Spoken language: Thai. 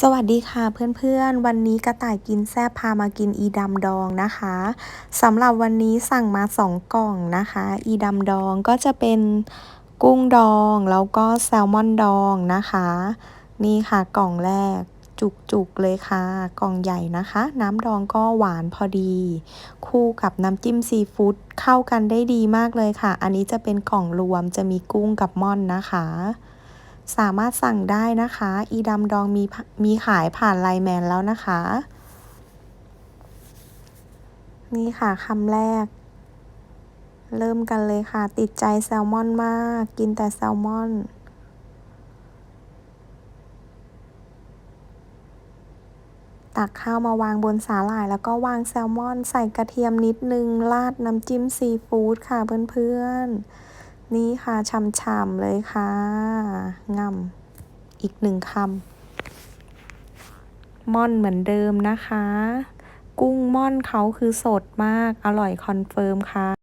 สวัสดีค่ะเพื่อนๆ วันนี้กระต่ายกินแซ่บพามากินอีดำดองนะคะสำหรับวันนี้สั่งมาสองกล่องนะคะ อีดำดองก็จะเป็นกุ้งดองแล้วก็แซลมอนดองนะคะ นี่ค่ะกล่องแรกจุกๆเลยค่ะ กล่องใหญ่นะคะ น้ำดองก็หวานพอดี คู่กับน้ำจิ้มซีฟู้ดเข้ากันได้ดีมากเลยค่ะ อันนี้จะเป็นกล่องรวมจะมีกุ้งกับม่อนนะคะ สามารถสั่งได้นะคะ อีดำดองมีมีขายผ่านไลน์แมนแล้วนะคะ นี่ค่ะคำแรก เริ่มกันเลยค่ะ ติดใจแซลมอนมาก กินแต่แซลมอนตักข้าวมาวางบนสาหร่าย แล้วก็วางแซลมอนใส่กระเทียมนิดนึง ราดน้ำจิ้มซีฟู้ดค่ะเพื่อนๆ นี่ค่ะช่ำๆเลยค่ะ งำอีกหนึ่งคำม่อนเหมือนเดิมนะคะ กุ้งม่อนเขาคือสดมาก อร่อยคอนเฟิร์มค่ะ